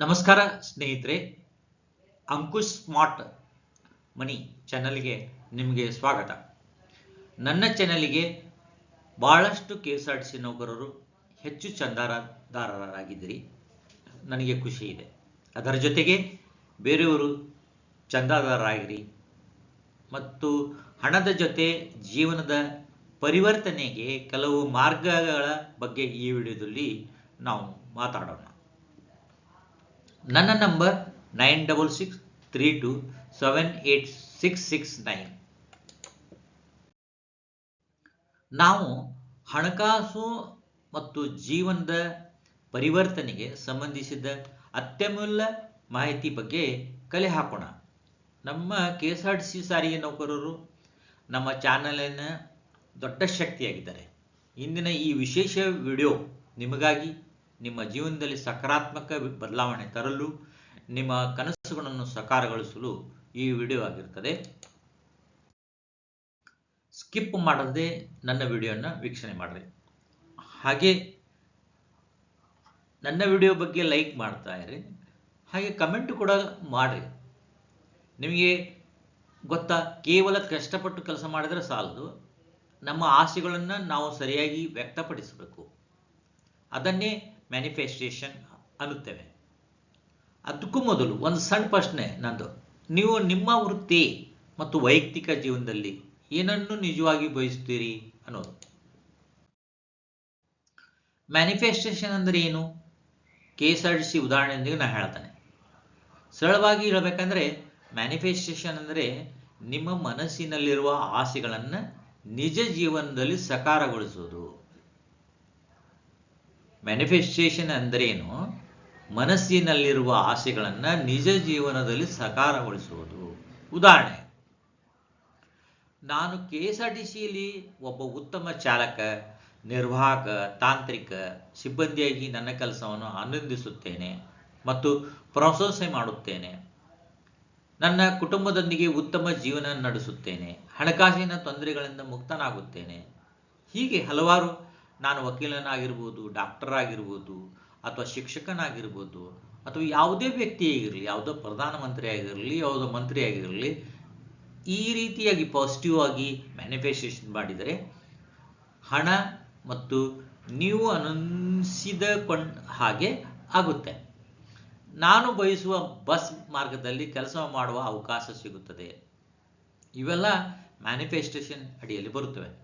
ನಮಸ್ಕಾರ ಸ್ನೇಹಿತರೆ, ಅಂಕುಶ್ ಸ್ಮಾರ್ಟ್ ಮನಿ ಚಾನಲ್ಗೆ ನಿಮಗೆ ಸ್ವಾಗತ. ನನ್ನ ಚಾನಲ್ಗೆ ಭಾಳಷ್ಟು K S R T C ನೌಕರರು ಹೆಚ್ಚು ಚಂದಾದಾರರಾಗಿದ್ದೀರಿ. ನನಗೆ ಖುಷಿ ಇದೆ. ಅದರ ಜೊತೆಗೆ ಬೇರೆಯವರು ಚಂದಾದಾರರಾಗಿರಿ ಮತ್ತು ಹಣದ ಜೊತೆ ಜೀವನದ ಪರಿವರ್ತನೆಗೆ ಕೆಲವು ಮಾರ್ಗಗಳ ಬಗ್ಗೆ ಈ ವಿಡಿಯೋದಲ್ಲಿ ನಾವು ಮಾತಾಡೋಣ. ನನ್ನ number nine double six three two seven eight six six nine. ನಾವು ಹಣಕಾಸು ಮತ್ತು ಜೀವನದ ಪರಿವರ್ತನೆಗೆ ಸಂಬಂಧಿಸಿದ ಅತ್ಯಮೂಲ್ಯ ಮಾಹಿತಿ ಬಗ್ಗೆ ಕಲೆ ಹಾಕೋಣ. ನಮ್ಮ K S R T C ಸಾರಿಗೆ ನೌಕರರು ನಮ್ಮ ಚಾನಲಿನ ದೊಡ್ಡ ಶಕ್ತಿಯಾಗಿದ್ದಾರೆ. ಇಂದಿನ ಈ ವಿಶೇಷ ವಿಡಿಯೋ ನಿಮಗಾಗಿ ನಿಮ್ಮ ಜೀವನದಲ್ಲಿ ಸಕಾರಾತ್ಮಕ ಬದಲಾವಣೆ ತರಲು, ನಿಮ್ಮ ಕನಸುಗಳನ್ನು ಸಕಾರಗೊಳಿಸಲು ಈ ವಿಡಿಯೋ ಆಗಿರ್ತದೆ. ಸ್ಕಿಪ್ ಮಾಡದೆ ನನ್ನ ವಿಡಿಯೋನ ವೀಕ್ಷಣೆ ಮಾಡಿರಿ. ಹಾಗೆ ನನ್ನ ವಿಡಿಯೋ ಬಗ್ಗೆ ಲೈಕ್ ಮಾಡ್ತಾ ಇರಿ, ಹಾಗೆ ಕಮೆಂಟ್ ಕೂಡ ಮಾಡಿರಿ. ನಿಮಗೆ ಗೊತ್ತಾ, ಕೇವಲ ಕಷ್ಟಪಟ್ಟು ಕೆಲಸ ಮಾಡಿದರೆ ಸಾಲದು. ನಮ್ಮ ಆಸೆಗಳನ್ನು ನಾವು ಸರಿಯಾಗಿ ವ್ಯಕ್ತಪಡಿಸಬೇಕು. ಅದನ್ನೇ ಮ್ಯಾನಿಫೆಸ್ಟೇಷನ್ ಅನ್ನುತ್ತೇವೆ. ಅದಕ್ಕೂ ಮೊದಲು ಒಂದು ಸಣ್ಣ ಪ್ರಶ್ನೆ ನಂದು. ನೀವು ನಿಮ್ಮ ವೃತ್ತಿ ಮತ್ತು ವೈಯಕ್ತಿಕ ಜೀವನದಲ್ಲಿ ಏನನ್ನು ನಿಜವಾಗಿ ಬಯಸ್ತೀರಿ ಅನ್ನೋದು. ಮ್ಯಾನಿಫೆಸ್ಟೇಷನ್ ಅಂದರೆ ಏನು? K S R T C ಉದಾಹರಣೆಯೊಂದಿಗೆ ನಾನು ಹೇಳ್ತಾನೆ. ಸರಳವಾಗಿ ಹೇಳಬೇಕಂದ್ರೆ ಮ್ಯಾನಿಫೆಸ್ಟೇಷನ್ ಅಂದರೆ ನಿಮ್ಮ ಮನಸ್ಸಿನಲ್ಲಿರುವ ಆಸೆಗಳನ್ನು ನಿಜ ಜೀವನದಲ್ಲಿ ಸಕಾರಗೊಳಿಸುವುದು ಮ್ಯಾನಿಫೆಸ್ಟೇಷನ್ ಅಂದ್ರೇನು? ಮನಸ್ಸಿನಲ್ಲಿರುವ ಆಸೆಗಳನ್ನು ನಿಜ ಜೀವನದಲ್ಲಿ ಸಕಾರಗೊಳಿಸುವುದು. ಉದಾಹರಣೆ, ನಾನು ಕೆ ಎಸ್ ಆರ್ ಟಿ ಸಿಯಲ್ಲಿ ಒಬ್ಬ ಉತ್ತಮ ಚಾಲಕ, ನಿರ್ವಾಹಕ, ತಾಂತ್ರಿಕ, ಸಿಬ್ಬಂದಿಯಾಗಿ ನನ್ನ ಕೆಲಸವನ್ನು ಆನಂದಿಸುತ್ತೇನೆ ಮತ್ತು ಪ್ರಶಂಸೆ ಮಾಡುತ್ತೇನೆ. ನನ್ನ ಕುಟುಂಬದೊಂದಿಗೆ ಉತ್ತಮ ಜೀವನ ನಡೆಸುತ್ತೇನೆ. ಹಣಕಾಸಿನ ತೊಂದರೆಗಳಿಂದ ಮುಕ್ತನಾಗುತ್ತೇನೆ. ಹೀಗೆ ಹಲವಾರು ನಾನು ವಕೀಲನಾಗಿರ್ಬೋದು ಡಾಕ್ಟರ್ ಆಗಿರ್ಬೋದು, ಅಥವಾ ಶಿಕ್ಷಕನಾಗಿರ್ಬೋದು, ಅಥವಾ ಯಾವುದೇ ವ್ಯಕ್ತಿ ಆಗಿರಲಿ ಯಾವುದೋ ಪ್ರಧಾನಮಂತ್ರಿ ಆಗಿರಲಿ ಯಾವುದೋ ಮಂತ್ರಿ ಆಗಿರಲಿ ಈ ರೀತಿಯಾಗಿ ಪಾಸಿಟಿವ್ ಆಗಿ ಮ್ಯಾನಿಫೆಸ್ಟೇಷನ್ ಮಾಡಿದರೆ, ಹಣ ಮತ್ತು ನೀವು ಅನಿಸಿದ ಹಾಗೆ ಆಗುತ್ತೆ. ನಾನು ಬಯಸುವ ಬಸ್ ಮಾರ್ಗದಲ್ಲಿ ಕೆಲಸ ಮಾಡುವ ಅವಕಾಶ ಸಿಗುತ್ತದೆ. ಇವೆಲ್ಲ ಮ್ಯಾನಿಫೆಸ್ಟೇಷನ್ ಅಡಿಯಲ್ಲಿ ಬರುತ್ತವೆ.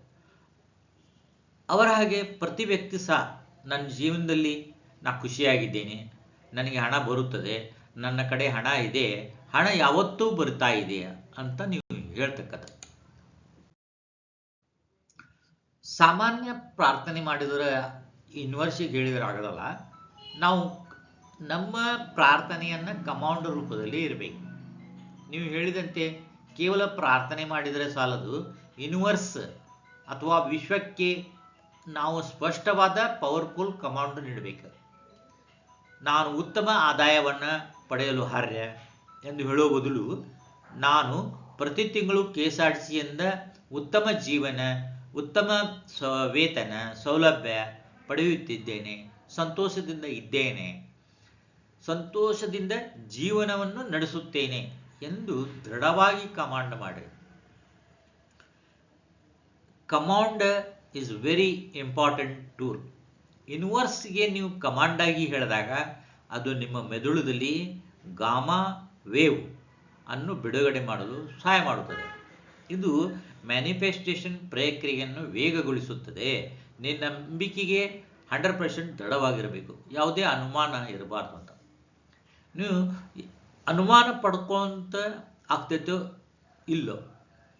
ಅವರ ಹಾಗೆ ಪ್ರತಿ ವ್ಯಕ್ತಿ ಸಹ ನನ್ನ ಜೀವನದಲ್ಲಿ ನಾ ಖುಷಿಯಾಗಿದ್ದೇನೆ. ನನಗೆ ಹಣ ಬರುತ್ತದೆ. ನನ್ನ ಕಡೆ ಹಣ ಇದೆ. ಹಣ ಯಾವತ್ತೂ ಬರ್ತಾ ಇದೆ ಅಂತ ನೀವು ಹೇಳ್ತಕ್ಕಂಥ ಸಾಮಾನ್ಯ ಪ್ರಾರ್ಥನೆ ಮಾಡಿದರೆ ಯೂನಿವರ್ಸಿಗೆ ಹೇಳಿದ್ರೆ ಆಗದಲ್ಲ ನಾವು ನಮ್ಮ ಪ್ರಾರ್ಥನೆಯನ್ನು ಕಮಾಂಡ್ ರೂಪದಲ್ಲಿ ಇರಬೇಕು. ನೀವು ಹೇಳಿದಂತೆ ಕೇವಲ ಪ್ರಾರ್ಥನೆ ಮಾಡಿದರೆ ಸಾಲದು. ಯೂನಿವರ್ಸ್ ಅಥವಾ ವಿಶ್ವಕ್ಕೆ ನಾವು ಸ್ಪಷ್ಟವಾದ ಪವರ್ಫುಲ್ ಕಮಾಂಡ್ ನೀಡಬೇಕು. ನಾನು ಉತ್ತಮ ಆದಾಯವನ್ನು ಪಡೆಯಲು ಅರ್ಹ ಎಂದು ಹೇಳುವ ಬದಲು ನಾನು ಪ್ರತಿ ತಿಂಗಳು ಕೆ ಎಸ್ ಆರ್ ಸಿಯಿಂದ ಉತ್ತಮ ಜೀವನ, ಉತ್ತಮ ಸ ವೇತನ, ಸೌಲಭ್ಯ ಪಡೆಯುತ್ತಿದ್ದೇನೆ. ಸಂತೋಷದಿಂದ ಇದ್ದೇನೆ. ಸಂತೋಷದಿಂದ ಜೀವನವನ್ನು ನಡೆಸುತ್ತೇನೆ ಎಂದು ದೃಢವಾಗಿ ಕಮಾಂಡ್ ಮಾಡಿ. Command is very important tool ಇನ್ವರ್ಸ್ಗೆ ನೀವು ಕಮಾಂಡ್ ಆಗಿ ಹೇಳಿದಾಗ ಅದು ನಿಮ್ಮ ಮೆದುಳದಲ್ಲಿ ಗಾಮಾ ವೇವ್ ಅನ್ನು ಬಿಡುಗಡೆ ಮಾಡಲು ಸಹಾಯ ಮಾಡುತ್ತದೆ. ಇದು ಮ್ಯಾನಿಫೆಸ್ಟೇಷನ್ ಪ್ರಕ್ರಿಯೆಯನ್ನು ವೇಗಗೊಳಿಸುತ್ತದೆ. ನಿನ್ನ ನಂಬಿಕೆಗೆ ಹಂಡ್ರೆಡ್ ಪರ್ಸೆಂಟ್ ದೃಢವಾಗಿರಬೇಕು. ಯಾವುದೇ ಅನುಮಾನ ಇರಬಾರ್ದು ಅಂತ. ನೀವು ಅನುಮಾನ ಪಡ್ಕೊಂತ ಆಗ್ತೈತೋ ಇಲ್ಲೋ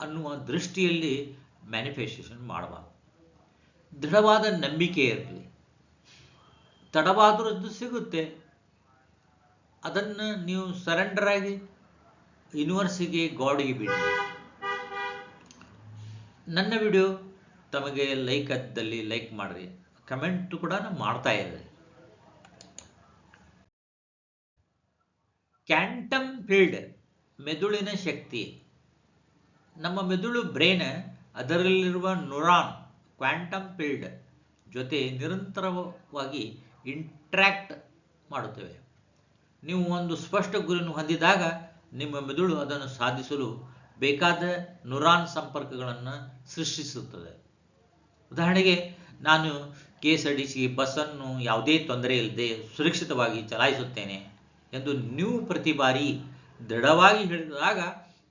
ಅನ್ನುವ ದೃಷ್ಟಿಯಲ್ಲಿ ಮ್ಯಾನಿಫೆಸ್ಟೇಷನ್ ಮಾಡಬಾರ್ದು. ದೃಢವಾದ ನಂಬಿಕೆ ಇರಲಿ. ತಡವಾದರೂ ಅದು ಸಿಗುತ್ತೆ. ಅದನ್ನು ನೀವು ಸರೆಂಡರ್ ಆಗಿ ಯೂನಿವರ್ಸಿಗೆ ಗಾಡಿಗೆ ಬಿಡಿ. ನನ್ನ ವಿಡಿಯೋ ತಮಗೆ ಲೈಕ್ ಅದ್ದಲ್ಲಿ ಲೈಕ್ ಮಾಡಿರಿ. ಕಮೆಂಟ್ ಕೂಡ ಮಾಡ್ತಾ ಇದ್ದಾರೆ ಕ್ಯಾಂಟಮ್ ಫೀಲ್ಡ್, ಮೆದುಳಿನ ಶಕ್ತಿ. ನಮ್ಮ ಮೆದುಳು ಬ್ರೈನ್ ಅದರಲ್ಲಿರುವ ನುರಾನ್ ಕ್ವಾಂಟಮ್ ಫೀಲ್ಡ್ ಜೊತೆ ನಿರಂತರವಾಗಿ ಇಂಟ್ರ್ಯಾಕ್ಟ್ ಮಾಡುತ್ತವೆ. ನೀವು ಒಂದು ಸ್ಪಷ್ಟ ಗುರಿಯನ್ನು ಹೊಂದಿದಾಗ ನಿಮ್ಮ ಮೆದುಳು ಅದನ್ನು ಸಾಧಿಸಲು ಬೇಕಾದ ನುರಾನ್ ಸಂಪರ್ಕಗಳನ್ನು ಸೃಷ್ಟಿಸುತ್ತದೆ. ಉದಾಹರಣೆಗೆ, ನಾನು K S R D C ಬಸ್ಸನ್ನು ಯಾವುದೇ ತೊಂದರೆ ಇಲ್ಲದೆ ಸುರಕ್ಷಿತವಾಗಿ ಚಲಾಯಿಸುತ್ತೇನೆ ಎಂದು ನೀವು ಪ್ರತಿ ಬಾರಿ ದೃಢವಾಗಿ ಹೇಳಿದಾಗ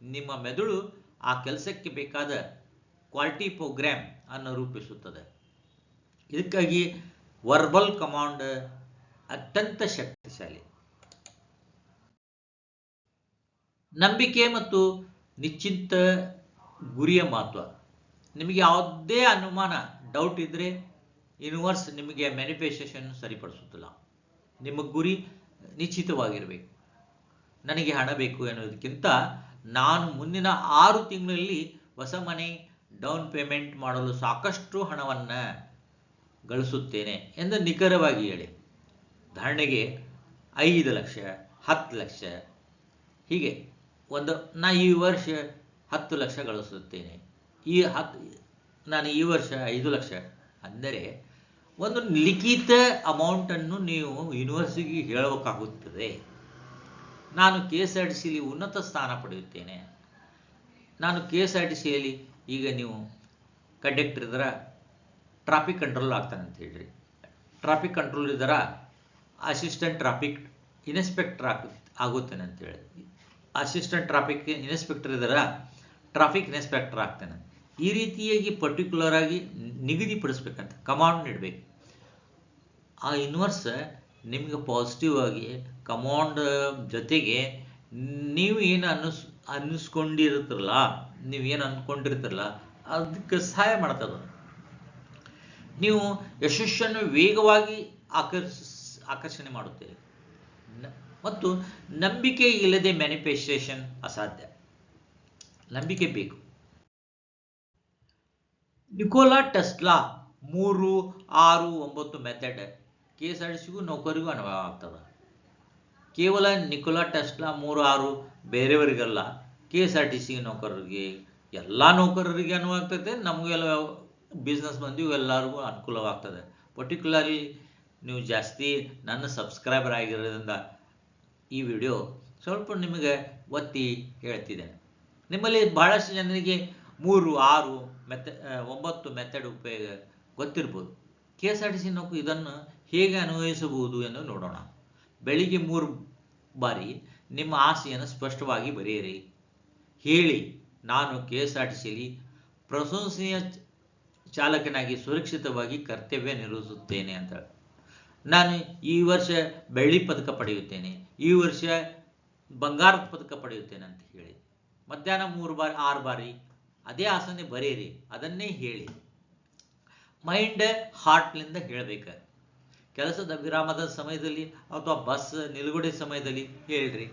ನಿಮ್ಮ ಮೆದುಳು ಆ ಕೆಲಸಕ್ಕೆ ಬೇಕಾದ ಕ್ವಾಲಿಟಿ ಪ್ರೋಗ್ರಾಮ್ ಅನ್ನು ರೂಪಿಸುತ್ತದೆ. ಇದಕ್ಕಾಗಿ ವರ್ಬಲ್ ಕಮಾಂಡ್ ಅತ್ಯಂತ ಶಕ್ತಿಶಾಲಿ. ನಂಬಿಕೆ ಮತ್ತು ನಿಶ್ಚಿಂತ ಗುರಿಯ ಮಹತ್ವ. ನಿಮಗೆ ಯಾವುದೇ ಅನುಮಾನ ಡೌಟ್ ಇದ್ದರೆ ಯೂನಿವರ್ಸ್ ನಿಮಗೆ ಮ್ಯಾನಿಫೆಸ್ಟೇಷನ್ ಸರಿಪಡಿಸುತ್ತಿಲ್ಲ. ನಿಮ್ಮ ಗುರಿ ನಿಶ್ಚಿತವಾಗಿರಬೇಕು. ನನಗೆ ಹಣ ಬೇಕು ಎನ್ನುವುದಕ್ಕಿಂತ ನಾನು ಮುಂದಿನ ಆರು ತಿಂಗಳಲ್ಲಿ ಹೊಸ ಮನೆ ಡೌನ್ ಪೇಮೆಂಟ್ ಮಾಡಲು ಸಾಕಷ್ಟು ಹಣವನ್ನು ಗಳಿಸುತ್ತೇನೆ ಎಂದು ನಿಖರವಾಗಿ ಹೇಳಿ. ಧಾರಣೆಗೆ ಐದು ಲಕ್ಷ, ಹತ್ತು ಲಕ್ಷ, ಹೀಗೆ ಒಂದು, ನಾ ಈ ವರ್ಷ ಹತ್ತು ಲಕ್ಷ ಗಳಿಸುತ್ತೇನೆ. ಈ ಹತ್ತು ನಾನು ಈ ವರ್ಷ ಐದು ಲಕ್ಷ ಅಂದರೆ ಒಂದು ಲಿಖಿತ ಅಮೌಂಟನ್ನು ನೀವು ಯೂನಿವರ್ಸಿಟಿಗೆ ಹೇಳಬೇಕಾಗುತ್ತದೆ. ನಾನು ಕೆ ಎಸ್ ಆರ್ ಟಿ ಉನ್ನತ ಸ್ಥಾನ ಪಡೆಯುತ್ತೇನೆ. ನಾನು ಕೆ ಎಸ್ ಆರ್ ಟಿ ಸಿಯಲ್ಲಿ ಈಗ ನೀವು ಕಂಡಕ್ಟರ್ ಇದ್ದರ ಟ್ರಾಫಿಕ್ ಕಂಟ್ರೋಲ್ ಆಗ್ತಾನೆ ಅಂತ ಹೇಳ್ರಿ. ಟ್ರಾಫಿಕ್ ಕಂಟ್ರೋಲ್ ಇದ್ದರ ಅಸಿಸ್ಟೆಂಟ್ ಟ್ರಾಫಿಕ್ ಇನ್ಸ್ಪೆಕ್ಟರ್ ಆಗ ಅಂತ ಅಂತೇಳಿ ಅಸಿಸ್ಟೆಂಟ್ ಟ್ರಾಫಿಕ್ ಇನ್ಸ್ಪೆಕ್ಟರ್ ಇದ್ದರ ಟ್ರಾಫಿಕ್ ಇನ್ಸ್ಪೆಕ್ಟರ್ ಆಗ್ತಾನೆ. ಈ ರೀತಿಯಾಗಿ ಪರ್ಟಿಕ್ಯುಲರ್ ಆಗಿ ನಿಗದಿಪಡಿಸ್ಬೇಕಂತ ಕಮಾಂಡ್ ನೀಡಬೇಕು. ಆ ಇನ್ವರ್ಸ್ ನಿಮಗೆ ಪಾಸಿಟಿವ್ ಆಗಿ ಕಮಾಂಡ್ ಜೊತೆಗೆ ನೀವು ಏನು ಅನ್ನಿಸ್ ಅನ್ನಿಸ್ಕೊಂಡಿರ್ತಿರಲ್ಲ ನೀವೇನು ಅಂದ್ಕೊಂಡಿರ್ತಿರಲ್ಲ ಅದಕ್ಕೆ ಸಹಾಯ ಮಾಡ್ತದ. ನೀವು ಯಶಸ್ಸನ್ನು ವೇಗವಾಗಿ ಆಕರ್ಷ, ಆಕರ್ಷಣೆ ಮಾಡುತ್ತೇವೆ ಮತ್ತು ನಂಬಿಕೆ ಇಲ್ಲದೆ ಮ್ಯಾನಿಫೆಸ್ಟೇಷನ್ ಅಸಾಧ್ಯ. ನಂಬಿಕೆ ಬೇಕು. ನಿಕೋಲಾ ಟೆಸ್ಲಾ ಮೂರು, ಆರು, ಒಂಬತ್ತು ಮೆಥಡ್ ಕೆ ಎಸ್ ಆರ್ ನೌಕರಿಗೂ ಅನುಭವ ಆಗ್ತದೆ. ಕೇವಲ ನಿಕೋಲಾ, ಟೆಸ್ಲಾ ಮೂರು ಆರು ಬೇರೆಯವರಿಗಲ್ಲ, K S R T C ನೌಕರರಿಗೆ ಎಲ್ಲ ನೌಕರರಿಗೆ ಅನ್ವಯ ಆಗ್ತದೆ ನಮಗೆಲ್ಲ ಬಿಸ್ನೆಸ್ ಮಂದಿಗೂ ಎಲ್ಲರಿಗೂ ಅನುಕೂಲವಾಗ್ತದೆ. ಪರ್ಟಿಕ್ಯುಲರ್ಲಿ ನೀವು ಜಾಸ್ತಿ ನನ್ನ ಸಬ್ಸ್ಕ್ರೈಬರ್ ಆಗಿರೋದ್ರಿಂದ ಈ ವಿಡಿಯೋ ಸ್ವಲ್ಪ ನಿಮಗೆ ಒತ್ತಿ ಹೇಳ್ತಿದ್ದೇನೆ ನಿಮ್ಮಲ್ಲಿ ಬಹಳಷ್ಟು ಜನರಿಗೆ ಮೂರು, ಆರು, ಮೆಥ ಒಂಬತ್ತು ಮೆಥಡ್ ಉಪಯೋಗ ಗೊತ್ತಿರ್ಬೋದು. K S R T C ನೌಕರು ಇದನ್ನು ಹೇಗೆ ಅನ್ವಯಿಸಬಹುದು ಎಂದು ನೋಡೋಣ. ಬೆಳಿಗ್ಗೆ ಮೂರು ಬಾರಿ ನಿಮ್ಮ ಆಸೆಯನ್ನು ಸ್ಪಷ್ಟವಾಗಿ ಬರೆಯಿರಿ. ಹೇಳಿ, ನಾನು ಕೆ ಎಸ್ ಆರ್ ಟಿ ಸಿಲಿ ಪ್ರಶಂಸನೀಯ ಚಾಲಕನಾಗಿ ಸುರಕ್ಷಿತವಾಗಿ ಕರ್ತವ್ಯ ನಿರ್ವಹಿಸುತ್ತೇನೆ ಅಂತ. ನಾನು ಈ ವರ್ಷ ಬೆಳ್ಳಿ ಪದಕ ಪಡೆಯುತ್ತೇನೆ, ಈ ವರ್ಷ ಬಂಗಾರದ ಪದಕ ಪಡೆಯುತ್ತೇನೆ ಅಂತ ಹೇಳಿ. ಮಧ್ಯಾಹ್ನ ಮೂರು ಬಾರಿ, ಆರು ಬಾರಿ ಅದೇ ಆಸನೆ ಬರೆಯಿರಿ, ಅದನ್ನೇ ಹೇಳಿ. ಮೈಂಡ್ ಹಾರ್ಟ್ಲಿಂದ ಹೇಳಬೇಕು. ಕೆಲಸದ ವಿರಾಮದ ಸಮಯದಲ್ಲಿ ಅಥವಾ ಬಸ್ ನಿಲುಗಡೆ ಸಮಯದಲ್ಲಿ ಹೇಳ್ರಿ.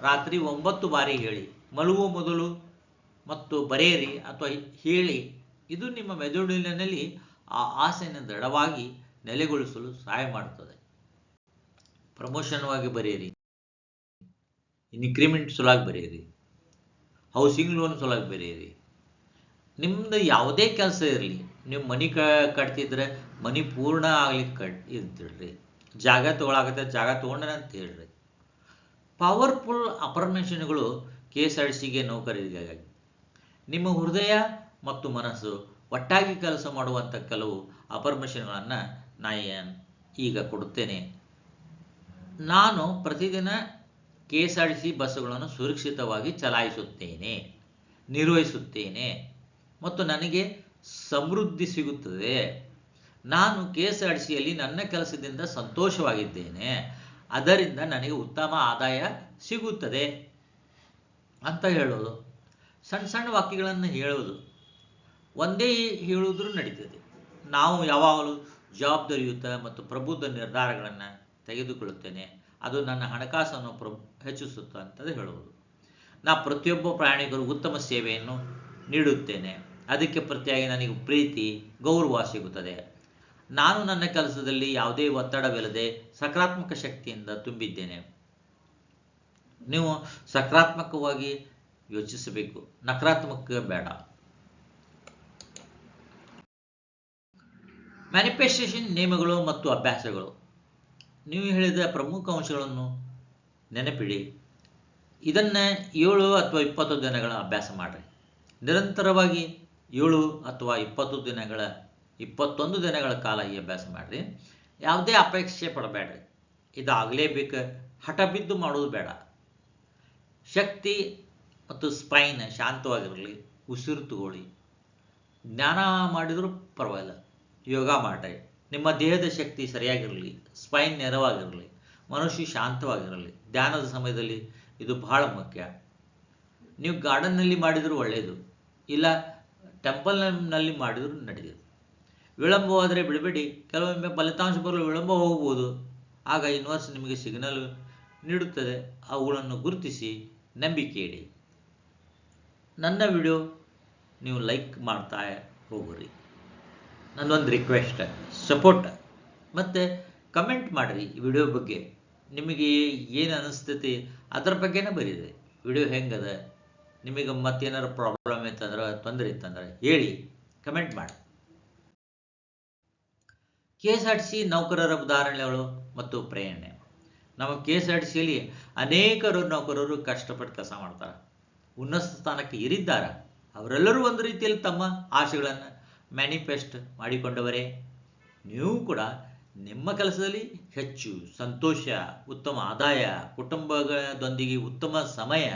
ರಾತ್ರಿ ಒಂಬತ್ತು ಬಾರಿ ಹೇಳಿ. ಮಲಗುವ ಮೊದಲು ಮತ್ತು ಬರೆಯಿರಿ ಅಥವಾ ಹೇಳಿ. ಇದು ನಿಮ್ಮ ಮೆದುಳಿನಲ್ಲಿ ಆ ಆಸೆಯನ್ನು ದೃಢವಾಗಿ ನೆಲೆಗೊಳಿಸಲು ಸಹಾಯ ಮಾಡುತ್ತದೆ. ಪ್ರಮೋಷನ್ವಾಗಿ ಬರೆಯಿರಿ. ಇನ್ಕ್ರಿಮೆಂಟ್ ಸಲುವಾಗಿ ಬರೆಯಿರಿ. ಹೌಸಿಂಗ್ ಲೋನ್ ಸಲುವಾಗಿ ಬರೆಯಿರಿ. ನಿಮ್ಮದು ಯಾವುದೇ ಕೆಲಸ ಇರಲಿ. ನೀವು ಮನೆ ಕಟ್ತಿದ್ರೆ ಮನಿ ಪೂರ್ಣ ಆಗ್ಲಿಕ್ಕೆ ಕಟ್ ಇದ್ದಿಡ್ರಿ ಜಾಗ ತೊಗೊಳಾಗತ್ತೆ ಜಾಗ ಅಂತ ಹೇಳ್ರಿ. ಪವರ್ಫುಲ್ ಅಪರ್ಮೇಷನ್ಗಳು ಕೆ ಎಸ್ ಆರ್ ಸಿಗೆ ನೌಕರರಿಗಾಗಿ. ನಿಮ್ಮ ಹೃದಯ ಮತ್ತು ಮನಸ್ಸು ಒಟ್ಟಾಗಿ ಕೆಲಸ ಮಾಡುವಂಥ ಕೆಲವು ಅಪರ್ಮೇಷನ್ಗಳನ್ನು ನಾನು ಈಗ ಕೊಡುತ್ತೇನೆ. ನಾನು ಪ್ರತಿದಿನ ಕೆ ಎಸ್ ಆರ್ ಸಿ ಬಸ್ಸುಗಳನ್ನು ಸುರಕ್ಷಿತವಾಗಿ ಚಲಾಯಿಸುತ್ತೇನೆ, ನಿರ್ವಹಿಸುತ್ತೇನೆ. ಮತ್ತು ನನಗೆ ಸಮೃದ್ಧಿ ಸಿಗುತ್ತದೆ. ನಾನು ಕೆ ಎಸ್ ಆರ್ ಸಿಯಲ್ಲಿ ನನ್ನ ಕೆಲಸದಿಂದ ಸಂತೋಷವಾಗಿದ್ದೇನೆ. ಅದರಿಂದ ನನಗೆ ಉತ್ತಮ ಆದಾಯ ಸಿಗುತ್ತದೆ ಅಂತ ಹೇಳೋದು. ಸಣ್ಣ ಸಣ್ಣ ವಾಕ್ಯಗಳನ್ನು ಹೇಳೋದು. ಒಂದೇ ಹೇಳುವುದ್ರೂ ನಡೀತದೆ. ನಾವು ಯಾವಾಗಲೂ ಜವಾಬ್ದಾರಿಯುತ ಮತ್ತು ಪ್ರಬುದ್ಧ ನಿರ್ಧಾರಗಳನ್ನು ತೆಗೆದುಕೊಳ್ಳುತ್ತೇನೆ. ಅದು ನನ್ನ ಹಣಕಾಸನ್ನು ಪ್ರ, ಹೆಚ್ಚಿಸುತ್ತ ಅಂತಲೇ ಹೇಳುವುದು ನಾ ಪ್ರತಿಯೊಬ್ಬ ಪ್ರಯಾಣಿಕರು ಉತ್ತಮ ಸೇವೆಯನ್ನು ನೀಡುತ್ತೇನೆ. ಅದಕ್ಕೆ ಪ್ರತಿಯಾಗಿ ನನಗೆ ಪ್ರೀತಿ, ಗೌರವ ಸಿಗುತ್ತದೆ. ನಾನು ನನ್ನ ಕೆಲಸದಲ್ಲಿ ಯಾವುದೇ ಒತ್ತಡವಿಲ್ಲದೆ ಸಕಾರಾತ್ಮಕ ಶಕ್ತಿಯಿಂದ ತುಂಬಿದ್ದೇನೆ. ನೀವು ಸಕಾರಾತ್ಮಕವಾಗಿ ಯೋಚಿಸಬೇಕು. ನಕಾರಾತ್ಮಕ ಬೇಡ. ಮ್ಯಾನಿಫೆಸ್ಟೇಷನ್ ನಿಯಮಗಳು ಮತ್ತು ಅಭ್ಯಾಸಗಳು. ನೀವು ಹೇಳಿದ ಪ್ರಮುಖ ಅಂಶಗಳನ್ನು ನೆನಪಿಡಿ. ಇದನ್ನು ಏಳು ಅಥವಾ ಇಪ್ಪತ್ತು ದಿನಗಳ ಅಭ್ಯಾಸ ಮಾಡಿರಿ. ನಿರಂತರವಾಗಿ ಏಳು ಅಥವಾ ಇಪ್ಪತ್ತು ದಿನಗಳ ಇಪ್ಪತ್ತೊಂದು ದಿನಗಳ ಕಾಲ ಈ ಅಭ್ಯಾಸ ಮಾಡಿರಿ. ಯಾವುದೇ ಅಪೇಕ್ಷೆ ಪಡಬೇಡ್ರಿ. ಇದಾಗಲೇಬೇಕು. ಹಠ ಬಿದ್ದು ಮಾಡೋದು ಬೇಡ. ಶಕ್ತಿ ಮತ್ತು ಸ್ಪೈನ್ ಶಾಂತವಾಗಿರಲಿ, ಉಸಿರು ತಗೊಳ್ಳಿ. ಜ್ಞಾನ ಮಾಡಿದರೂ ಪರವಾಗಿಲ್ಲ. ಯೋಗ ಮಾಡ್ರಿ. ನಿಮ್ಮ ದೇಹದ ಶಕ್ತಿ ಸರಿಯಾಗಿರಲಿ ಸ್ಪೈನ್ ನೆರವಾಗಿರಲಿ ಮನುಷ್ಯ ಶಾಂತವಾಗಿರಲಿ. ಧ್ಯಾನದ ಸಮಯದಲ್ಲಿ ಇದು ಬಹಳ ಮುಖ್ಯ. ನೀವು ಗಾರ್ಡನ್ನಲ್ಲಿ ಮಾಡಿದರೂ ಒಳ್ಳೆಯದು ಇಲ್ಲ ಟೆಂಪಲ್ನಲ್ಲಿ ಮಾಡಿದರೂ ನಡೆದಿದೆ ವಿಳಂಬವಾದರೆ ಬಿಡಬೇಡಿ. ಕೆಲವೊಮ್ಮೆ ಫಲಿತಾಂಶ ಬರಲು ವಿಳಂಬ ಹೋಗ್ಬೋದು ಆಗ ಇನ್ವರ್ಸ್ ನಿಮಗೆ ಸಿಗ್ನಲ್ ನೀಡುತ್ತದೆ. ಅವುಗಳನ್ನು ಗುರುತಿಸಿ ನಂಬಿಕೆ ಇಡಿ. ನನ್ನ ವಿಡಿಯೋ ನೀವು ಲೈಕ್ ಮಾಡ್ತಾ ಹೋಗ್ರಿ. ನನ್ನೊಂದು ರಿಕ್ವೆಸ್ಟ್ ಸಪೋರ್ಟ್ ಮತ್ತು ಕಮೆಂಟ್ ಮಾಡಿರಿ. ಈ ವಿಡಿಯೋ ಬಗ್ಗೆ ನಿಮಗೆ ಏನು ಅನಿಸ್ತೈತಿ, ಅದ್ರ ಬಗ್ಗೆನೇ ಬರೀರಿ. ವಿಡಿಯೋ ಹೆಂಗದ, ನಿಮಗೆ ಮತ್ತೇನಾರು ಪ್ರಾಬ್ಲಮ್ ಇತ್ತಂದ್ರೆ, ತೊಂದರೆ ಇತ್ತಂದ್ರೆ ಹೇಳಿ ಕಮೆಂಟ್ ಮಾಡಿ. K S R T C ನೌಕರರ ಉದಾಹರಣೆಗಳು ಮತ್ತು ಪ್ರೇರಣೆ. ನಮ್ಮ ಕೆ ಎಸ್ ಆರ್ ಟಿ ಸಿಯಲ್ಲಿ ಅನೇಕರು ನೌಕರರು ಕಷ್ಟಪಟ್ಟು ಕೆಲಸ ಮಾಡ್ತಾರೆ. ಉನ್ನತ ಸ್ಥಾನಕ್ಕೆ ಇರಿದ್ದಾರೆ ಅವರೆಲ್ಲರೂ ಒಂದು ರೀತಿಯಲ್ಲಿ ತಮ್ಮ ಆಶೆಗಳನ್ನು ಮ್ಯಾನಿಫೆಸ್ಟ್ ಮಾಡಿಕೊಂಡವರೇ. ನೀವು ಕೂಡ ನಿಮ್ಮ ಕೆಲಸದಲ್ಲಿ ಹೆಚ್ಚು ಸಂತೋಷ, ಉತ್ತಮ ಆದಾಯ ಕುಟುಂಬದೊಂದಿಗೆ ಉತ್ತಮ ಸಮಯ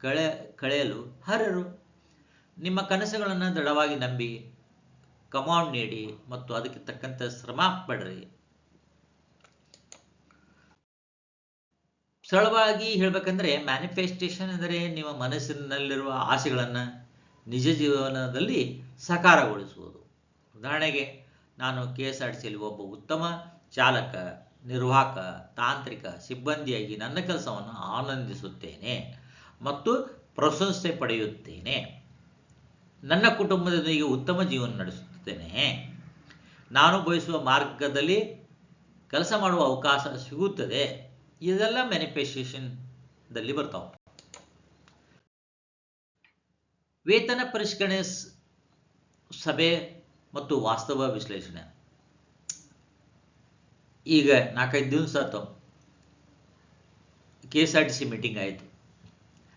ಕಳೆ, ಕಳೆಯಲು ಹರರು ನಿಮ್ಮ ಕನಸುಗಳನ್ನು ದೃಢವಾಗಿ ನಂಬಿ ಕಮಾಂಡ್ ನೀಡಿ ಮತ್ತು ಅದಕ್ಕೆ ತಕ್ಕಂತ ಶ್ರಮ ಪಡ್ರಿ. ಸರಳವಾಗಿ ಹೇಳಬೇಕಂದ್ರೆ ಮ್ಯಾನಿಫೆಸ್ಟೇಷನ್ ಅಂದರೆ ನಿಮ್ಮ ಮನಸ್ಸಿನಲ್ಲಿರುವ ಆಸೆಗಳನ್ನು ನಿಜ ಜೀವನದಲ್ಲಿ ಸಕಾರಗೊಳಿಸುವುದು. ಉದಾಹರಣೆಗೆ ನಾನು ಕೆ ಎಸ್ ಆರ್ ಟಿ ಒಬ್ಬ ಉತ್ತಮ ಚಾಲಕ, ನಿರ್ವಾಹಕ, ತಾಂತ್ರಿಕ ಸಿಬ್ಬಂದಿಯಾಗಿ ನನ್ನ ಕೆಲಸವನ್ನು ಆನಂದಿಸುತ್ತೇನೆ ಮತ್ತು ಪ್ರಶಂಸೆ ಪಡೆಯುತ್ತೇನೆ. ನನ್ನ ಕುಟುಂಬದೊಂದಿಗೆ ಉತ್ತಮ ಜೀವನ ನಡೆಸುತ್ತೇನೆ. ನಾನು ಬಯಸುವ ಮಾರ್ಗದಲ್ಲಿ ಕೆಲಸ ಮಾಡುವ ಅವಕಾಶ ಸಿಗುತ್ತದೆ. ಇದೆಲ್ಲ ಮ್ಯಾನಿಫೆಸ್ಟೇಷನ್ದಲ್ಲಿ ಬರ್ತಾವೆ. ವೇತನ ಪರಿಷ್ಕರಣೆ ಸಭೆ ಮತ್ತು ವಾಸ್ತವ ವಿಶ್ಲೇಷಣೆ. ಈಗ ನಾಲ್ಕೈದು ದಿವಸ ಆಯ್ತು K S R T C meeting ಆಯಿತು.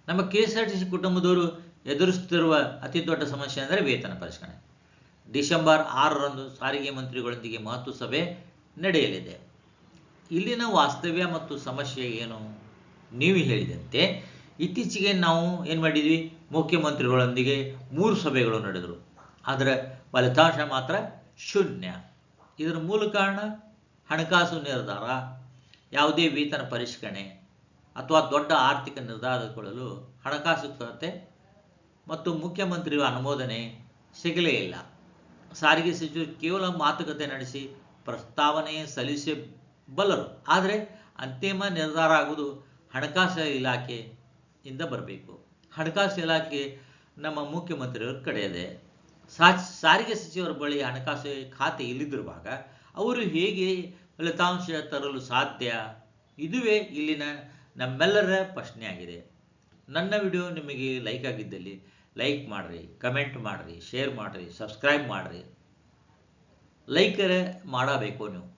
ನಮ್ಮ K S R T C ಕುಟುಂಬದವರು ಎದುರಿಸುತ್ತಿರುವ ಅತಿ ದೊಡ್ಡ ಸಮಸ್ಯೆ ಅಂದರೆ ವೇತನ ಪರಿಷ್ಕರಣೆ. ಡಿಸೆಂಬರ್ ಆರರಂದು ಸಾರಿಗೆ ಮಂತ್ರಿಗಳೊಂದಿಗೆ ಮಹತ್ವ ಸಭೆ ನಡೆಯಲಿದೆ. ಇಲ್ಲಿನ ವಾಸ್ತವ್ಯ ಮತ್ತು ಸಮಸ್ಯೆ ಏನು? ನೀವು ಹೇಳಿದಂತೆ ಇತ್ತೀಚೆಗೆ ನಾವು ಏನು ಮಾಡಿದ್ವಿ? ಮುಖ್ಯಮಂತ್ರಿಗಳೊಂದಿಗೆ ಮೂರು ಸಭೆಗಳು ನಡೆದರು. ಆದರೆ ಫಲಿತಾಂಶ ಮಾತ್ರ ಶೂನ್ಯ. ಇದರ ಮೂಲ ಕಾರಣ ಹಣಕಾಸು ನಿರ್ಧಾರ, ಯಾವುದೇ ವೇತನ ಪರಿಷ್ಕರಣೆ ಅಥವಾ ದೊಡ್ಡ ಆರ್ಥಿಕ ನಿರ್ಧಾರಗೊಳ್ಳಲು ಹಣಕಾಸು ಕೊರತೆ ಮತ್ತು ಮುಖ್ಯಮಂತ್ರಿಗಳ ಅನುಮೋದನೆ ಸಿಗಲೇ ಇಲ್ಲ. ಸಾರಿಗೆ ಸಚಿವರು ಕೇವಲ ಮಾತುಕತೆ ನಡೆಸಿ ಪ್ರಸ್ತಾವನೆ ಸಲ್ಲಿಸಬಲ್ಲರು. ಆದರೆ ಅಂತಿಮ ನಿರ್ಧಾರ ಆಗುವುದು ಹಣಕಾಸು ಇಲಾಖೆಯಿಂದ ಬರಬೇಕು. ಹಣಕಾಸು ಇಲಾಖೆ ನಮ್ಮ ಮುಖ್ಯಮಂತ್ರಿಯವರು ಕಡೆಯದೆ ಸಾರಿಗೆ ಸಚಿವರ ಬಳಿ ಹಣಕಾಸು ಖಾತೆ ಇಲ್ಲದಿರುವಾಗ ಅವರು ಹೇಗೆ ಫಲಿತಾಂಶ ತರಲು ಸಾಧ್ಯ? ಇದುವೇ ಇಲ್ಲಿನ ನಮ್ಮೆಲ್ಲರ ಪ್ರಶ್ನೆಯಾಗಿದೆ. ನನ್ನ ವಿಡಿಯೋ ನಿಮಗೆ ಲೈಕ್ ಆಗಿದ್ದಲ್ಲಿ ಲೈಕ್ ಮಾಡಿರಿ ಕಮೆಂಟ್ ಮಾಡಿರಿ ಶೇರ್ ಮಾಡಿರಿ ಸಬ್ಸ್ಕ್ರೈಬ್ ಮಾಡಿರಿ. ಲೈಕರೆ ಮಾಡಬೇಕು ನೀವು.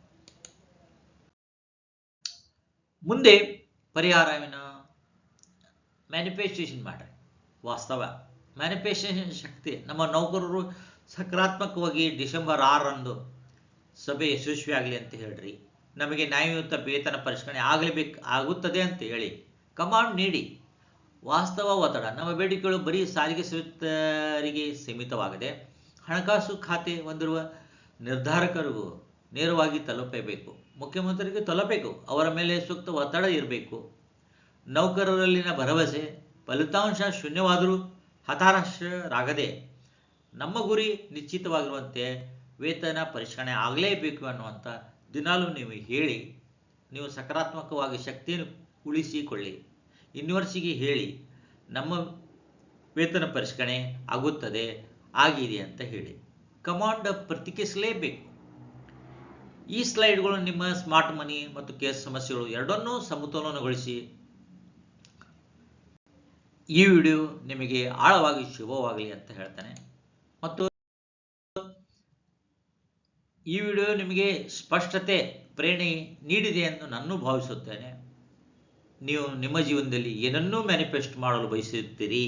ಮುಂದೆ ಪರಿಹಾರವಿನ ಮ್ಯಾನಿಫೆಸ್ಟೇಷನ್ ಮಾಡಿರಿ. ವಾಸ್ತವ. ಮ್ಯಾನಿಫೆಸ್ಟೇಷನ್ ಶಕ್ತಿ. ನಮ್ಮ ನೌಕರರು ಸಕಾರಾತ್ಮಕವಾಗಿ ಡಿಸೆಂಬರ್ ಆರರಂದು ಸಭೆ ಯಶಸ್ವಿಯಾಗಲಿ ಅಂತ ಹೇಳ್ರಿ. ನಮಗೆ ನ್ಯಾಯಯುತ ವೇತನ ಪರಿಷ್ಕರಣೆ ಆಗಲೇಬೇಕು ಆಗುತ್ತದೆ ಅಂತ ಹೇಳಿ. ಕಮಾಂಡ್ ನೀಡಿ. ವಾಸ್ತವ ಒತ್ತಡ. ನಮ್ಮ ಬೇಡಿಕೆಗಳು ಬರೀ ಸಾರಿಗೆ ಸಂಯುಕ್ತರಿಗೆ ಸೀಮಿತವಾಗದೆ ಹಣಕಾಸು ಖಾತೆ ಹೊಂದಿರುವ ನಿರ್ಧಾರಕರಿಗೂ ನೇರವಾಗಿ ತಲುಪಬೇಕು. ಮುಖ್ಯಮಂತ್ರಿಗೆ ತಲುಪಬೇಕು. ಅವರ ಮೇಲೆ ಸೂಕ್ತ ಒತ್ತಡ ಇರಬೇಕು. ನೌಕರರಲ್ಲಿನ ಭರವಸೆ, ಫಲಿತಾಂಶ ಶೂನ್ಯವಾದರೂ ಹತಾಶರಾಗದೆ ನಮ್ಮ ಗುರಿ ನಿಶ್ಚಿತವಾಗಿರುವಂತೆ ವೇತನ ಪರಿಷ್ಕರಣೆ ಆಗಲೇಬೇಕು ಅನ್ನುವಂಥ ದಿನಾಲೂ ನೀವು ಹೇಳಿ, ನೀವು ಸಕಾರಾತ್ಮಕವಾಗಿ ಶಕ್ತಿಯನ್ನು ಉಳಿಸಿಕೊಳ್ಳಿ. ಯೂನಿವರ್ಸಿಗೆ ಹೇಳಿ ನಮ್ಮ ವೇತನ ಪರಿಷ್ಕರಣೆ ಆಗುತ್ತದೆ, ಆಗಿದೆ ಅಂತ ಹೇಳಿ. ಕಮಾಂಡ್ ಪ್ರತಿಕ್ರಿಯಿಸಲೇಬೇಕು ಈ ಸ್ಲೈಡ್ಗಳು ನಿಮ್ಮ ಸ್ಮಾರ್ಟ್ ಮನಿ ಮತ್ತು ಕೇಸ್ ಸಮಸ್ಯೆಗಳು ಎರಡನ್ನೂ ಸಮತೋಲನಗೊಳಿಸಿ. ಈ ವಿಡಿಯೋ ನಿಮಗೆ ಆಳವಾಗಿ ಶುಭವಾಗಲಿ ಅಂತ ಹೇಳ್ತಾನೆ. ಮತ್ತು ಈ ವಿಡಿಯೋ ನಿಮಗೆ ಸ್ಪಷ್ಟತೆ, ಪ್ರೇರಣೆ ನೀಡಿದೆ ಎಂದು ನಾನು ಭಾವಿಸುತ್ತೇನೆ. ನೀವು ನಿಮ್ಮ ಜೀವನದಲ್ಲಿ ಏನನ್ನೂ ಮ್ಯಾನಿಫೆಸ್ಟ್ ಮಾಡಲು ಬಯಸುತ್ತೀರಿ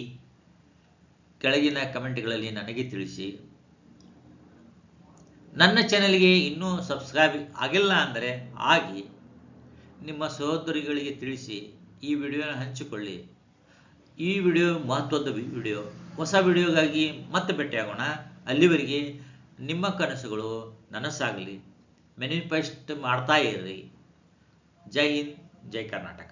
ಕೆಳಗಿನ ಕಮೆಂಟ್ಗಳಲ್ಲಿ ನನಗೆ ತಿಳಿಸಿ. ನನ್ನ ಚಾನೆಲ್ಗೆ ಇನ್ನೂ ಸಬ್ಸ್ಕ್ರೈಬ್ ಆಗಿಲ್ಲ ಅಂದರೆ ಆಗಿ ನಿಮ್ಮ ಸಹೋದರಿಗಳಿಗೆ ತಿಳಿಸಿ, ಈ ವಿಡಿಯೋನ ಹಂಚಿಕೊಳ್ಳಿ. ಈ ವಿಡಿಯೋ ಮಹತ್ವದ ವಿಡಿಯೋ. ಹೊಸ ವಿಡಿಯೋಗಾಗಿ ಮತ್ತೆ ಭೇಟಿಯಾಗೋಣ. ಅಲ್ಲಿವರೆಗೆ ನಿಮ್ಮ ಕನಸುಗಳು ನನಸಾಗಲಿ. ಮ್ಯಾನಿಫೆಸ್ಟ್ ಮಾಡ್ತಾ ಇರ್ರಿ ಜೈ ಹಿಂದ್, ಜೈ ಕರ್ನಾಟಕ.